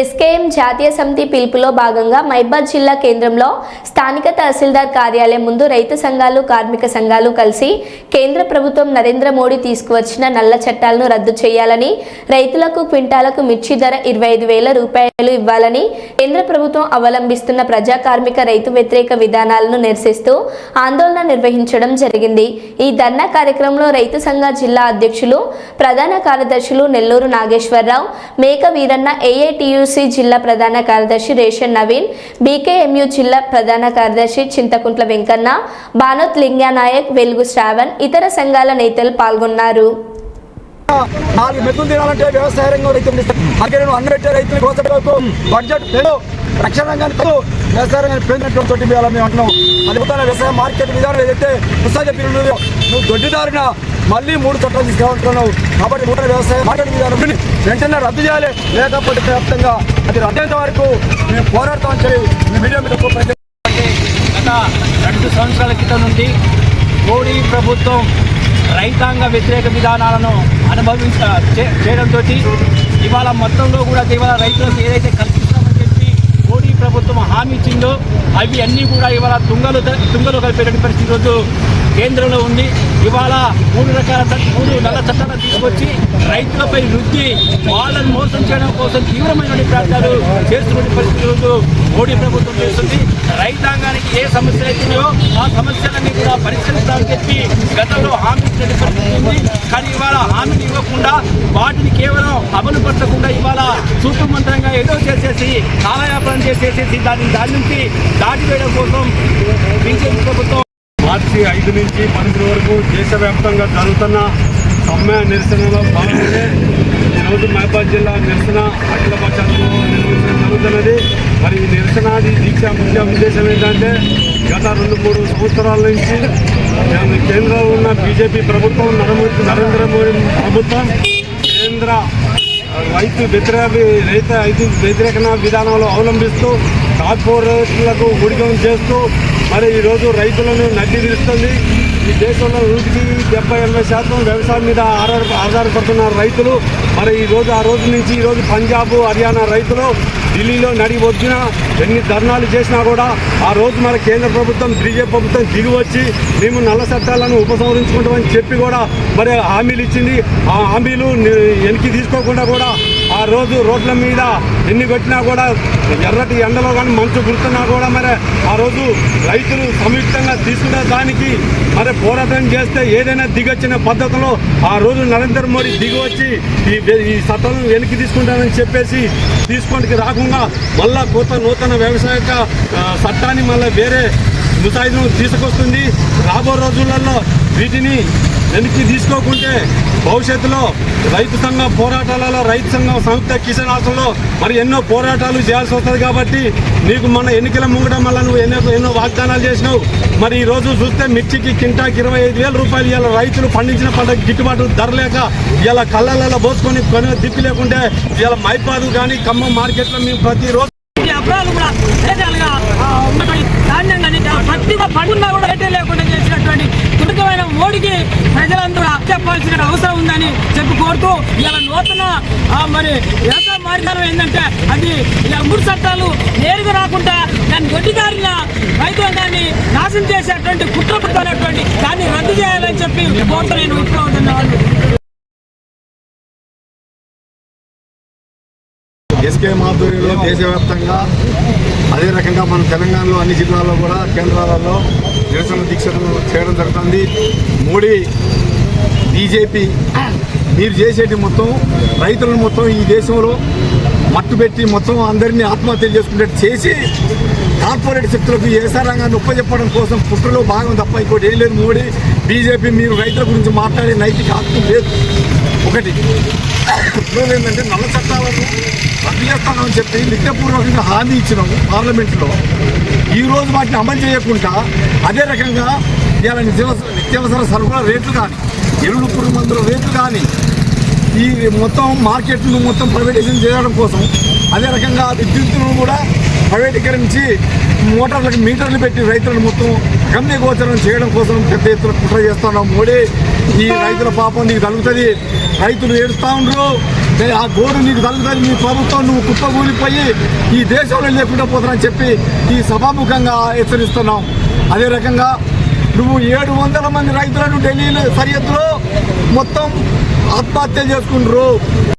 SKM జాతీయ సమితి పిలుపులో భాగంగా మైబాద్ జిల్లా కేంద్రంలో స్థానిక తహసీల్దార్ కార్యాలయం ముందు రైతు సంఘాలు కార్మిక సంఘాలు కలిసి కేంద్ర ప్రభుత్వం నరేంద్ర మోడీ తీసుకువచ్చిన నల్ల చట్టాలను రద్దు చేయాలని రైతులకు క్వింటాలకు మిర్చి ధర ఇరవై ఐదు వేల రూపాయలు ఇవ్వాలని కేంద్ర ప్రభుత్వం అవలంబిస్తున్న ప్రజా కార్మిక రైతు వ్యతిరేక విధానాలను నిరసిస్తూ ఆందోళన నిర్వహించడం జరిగింది. ఈ ధర్నా కార్యక్రమంలో రైతు సంఘ జిల్లా అధ్యక్షులు ప్రధాన కార్యదర్శులు నెల్లూరు నాగేశ్వరరావు మేక వీరన్న ఏఐటియు ఏఐటియుసి జిల్లా ప్రధాన కార్యదర్శి రేషన్ నవీన్ బీకేఎంయు జిల్లా ప్రధాన కార్యదర్శి చింతకుంట్ల వెంకన్న బానోత్ లింగానాయక్ వెలుగు శ్రావణ్ ఇతర సంఘాల నేతలు పాల్గొన్నారు. నాలుగు మెతులు తినాలంటే వ్యవసాయ రంగం రైతులు అక్కడ నేను అన్న పెట్టే రైతులు బడ్జెట్ రక్షణ రంగానికి వ్యవసాయ రంగానికి పెరిగినటువంటి తోటి మేము అంటున్నాం. అది మొత్తం వ్యవసాయ మార్కెట్ విధానం ఏదైతే పుస్తక చెప్పిన నువ్వు దొడ్డిదారిన మళ్ళీ మూడు చట్టాలు తీసుకురావాలంటున్నావు. కాబట్టి నూతన వ్యవసాయ మార్కెట్ విధానం వెంటనే రద్దు చేయాలి. లేకపోతే వ్యాప్తంగా అది రద్దయ్యేంత వరకు మేము పోరాడతామని చెప్పి మీ మీడియా మీద గత రెండు సంవత్సరాల క్రితం నుండి మోడీ ప్రభుత్వం రైతాంగ వ్యతిరేక విధానాలను అనుభవించ చేయడంతో ఇవాళ మొత్తంలో కూడా ఇవాళ రైతులకు ఏదైతే కల్పిస్తామని చెప్పి మోడీ ప్రభుత్వం హామీ ఇచ్చిందో అవి అన్నీ కూడా ఇవాళ తుంగలు తుంగలు కలిపేటువంటి పరిస్థితి రోజు కేంద్రంలో ఉంది. ఇవాళ మూడు రకాల మూడు నల్ల చట్టాలను తీసుకొచ్చి రైతులపై రుద్ది వాళ్ళని మోసం చేయడం కోసం తీవ్రమైన ప్రయత్నాలు చేస్తున్న పరిస్థితులు మోడీ ప్రభుత్వం చేస్తుంది. రైతాంగానికి ఏ సమస్యలు అయినాయో ఆ సమస్యలన్నీ కూడా పరిష్కరిస్తామని చెప్పి గతంలో హామీ ఇచ్చిన పరిస్థితి ఉంది. కానీ ఇవాళ హామీని ఇవ్వకుండా వాటిని కేవలం అమలు పరచకుండా ఇవాళ సూక్ష్మ మంత్రంగా ఏదో చేసేసి కాలయాపనం చేసేసేసి దాన్ని దాని నుంచి దాటివేయడం కోసం బీజేపీ ప్రభుత్వం మార్చి ఐదు నుంచి పన్నెండు వరకు దేశవ్యాప్తంగా జరుగుతున్న సమ్మె నిరసనలో భాగంగానే ఈరోజు మహబాద్ జిల్లా నిరసన అఖిల పక్షాలలో నిర్వహించడం జరుగుతున్నది. మరి ఈ నిరసనాది దీక్ష ముఖ్య ఉద్దేశం ఏంటంటే గత రెండు మూడు సంవత్సరాల నుంచి కేంద్రంలో ఉన్న బీజేపీ ప్రభుత్వం నరేంద్ర నరేంద్ర మోడీ ప్రభుత్వం కేంద్ర రైతు వ్యతిరేక రైతు రైతు వ్యతిరేక విధానంలో అవలంబిస్తూ కార్పొరేట్లకు ఉడికం చేస్తూ మరి ఈరోజు రైతులను నడ్డి తీరుస్తుంది ఈ దేశంలో నూటికి డెబ్బై ఎనభై శాతం వ్యవసాయం మీద ఆధార ఆధారపడుతున్న రైతులు మరి ఈ రోజు ఆ రోజు నుంచి ఈరోజు పంజాబ్ హర్యానా రైతులు ఢిల్లీలో నడి వచ్చిన ఎన్ని ధర్నాలు చేసినా కూడా ఆ రోజు మన కేంద్ర ప్రభుత్వం బీజేపీ ప్రభుత్వం దిగి వచ్చి మేము నల్ల చట్టాలను ఉపసంహరించుకుంటామని చెప్పి కూడా మరి హామీలు ఇచ్చింది. ఆ హామీలు వెనక్కి తీసుకోకుండా కూడా ఆ రోజు రోడ్ల మీద ఎన్ని పెట్టినా కూడా ఎర్రటి ఎండలో కానీ మంచు గుర్తున్నా కూడా మరి ఆ రోజు రైతులు సంయుక్తంగా తీసుకునే దానికి మరి పోరాటం చేస్తే ఏదైనా దిగొచ్చిన పద్ధతిలో ఆ రోజు నరేంద్ర మోడీ దిగివచ్చి ఈ ఈ చట్టం వెనక్కి తీసుకుంటానని చెప్పేసి తీసుకోనికి రాకుండా మళ్ళా కొత్త నూతన వ్యవసాయ చట్టాన్ని మళ్ళీ వేరే ముసాయిదును తీసుకొస్తుంది. రాబో రోజులలో వీటిని వెనక్కి తీసుకోకుంటే భవిష్యత్తులో రైతు సంఘ పోరాటాలలో రైతు సంఘం సంయుక్త కిసాన్ హాస్టల్లో మరి ఎన్నో పోరాటాలు చేయాల్సి వస్తుంది కాబట్టి నీకు మన ఎన్నికల ముంగడం వల్ల నువ్వు ఎన్నో ఎన్నో వాగ్దానాలు చేసినావు. మరి ఈ రోజు చూస్తే మిర్చికి కింటాకి ఇరవై ఐదు వేల రూపాయలు ఇలా రైతులు పండించిన పంటకు గిట్టుబాటు ధర లేక ఇలా కళ్ళలలో పోసుకొని కొని దిక్కు లేకుంటే ఇలా మైపాదు కానీ ఖమ్మం మార్కెట్లో మేము ప్రతిరోజు కూడా ధాన్యం కానీ ప్రతి పండుగ కూడా మోడీకి ప్రజలందరూ అప్పచెప్పాల్సిన అవసరం ఉందని చెప్పి కోరుతూ ఇలా నూతన మరి వ్యవసాయ మార్గాలు ఏంటంటే అది ఇలా మూడు చట్టాలు నేరుగా రాకుండా దాన్ని గొడ్డిదారిన రైతు దాన్ని నాశనం చేసేటువంటి కుట్రపడుతున్నటువంటి దాన్ని రద్దు చేయాలని చెప్పి కోరుతూ నేను విప్లవం ఎస్కే మాధుర్యంలో దేశవ్యాప్తంగా అదే రకంగా మన తెలంగాణలో అన్ని జిల్లాల్లో కూడా కేంద్రాలలో నిరసన దీక్షలు చేయడం జరుగుతుంది. మోడీ బీజేపీ మీరు చేసేటి మొత్తం రైతులను మొత్తం ఈ దేశంలో మట్టుబెట్టి మొత్తం అందరినీ ఆత్మహత్యలు చేసుకునేట్టు చేసి కార్పొరేట్ శక్తులకు వ్యవసాయ రంగాన్ని ఒప్పచెప్పడం కోసం కుట్రలో భాగం తప్ప ఇంకోటి ఏం లేదు మోడీ. బీజేపీ మీరు రైతుల గురించి మాట్లాడే నైతిక హక్కు లేదు. ఒకటి. ఏంటంటే నల్ల చట్టాలను రద్దు చేస్తామని చెప్పి లిఖితపూర్వకంగా హామీ ఇచ్చినాము పార్లమెంట్లో. ఈ రోజు వాటిని అమలు చేయకుండా అదే రకంగా ఇవాళ నిత్యావసర నిత్యావసర సరుకుల రేట్లు కానీ ఎరువులు పురుగు మందుల రేట్లు కానీ ఈ మొత్తం మార్కెట్ను మొత్తం ప్రైవేటైజేషన్ చేయడం కోసం అదే రకంగా విద్యుత్తును కూడా ప్రైవేటీకరించి మోటార్లకు మీటర్లు పెట్టి రైతులను మొత్తం గమ్య గోచరం చేయడం కోసం పెద్ద ఎత్తున కుట్ర చేస్తున్నాం మోడీ ఈ రైతుల పాపం నీకు కలుగుతుంది రైతులు ఏడుస్తూ ఉండరు. ఆ గోడు నీకు తగ్గుతుంది నీ ప్రభుత్వం నువ్వు కుప్పగూలిపోయి ఈ దేశంలో లేకుండా పోతానని చెప్పి ఈ సభాముఖంగా హెచ్చరిస్తున్నాం. అదే రకంగా నువ్వు ఏడు వందల మంది రైతులను ఢిల్లీలో సరిహద్దులో మొత్తం ఆత్మహత్య చేసుకుంటారు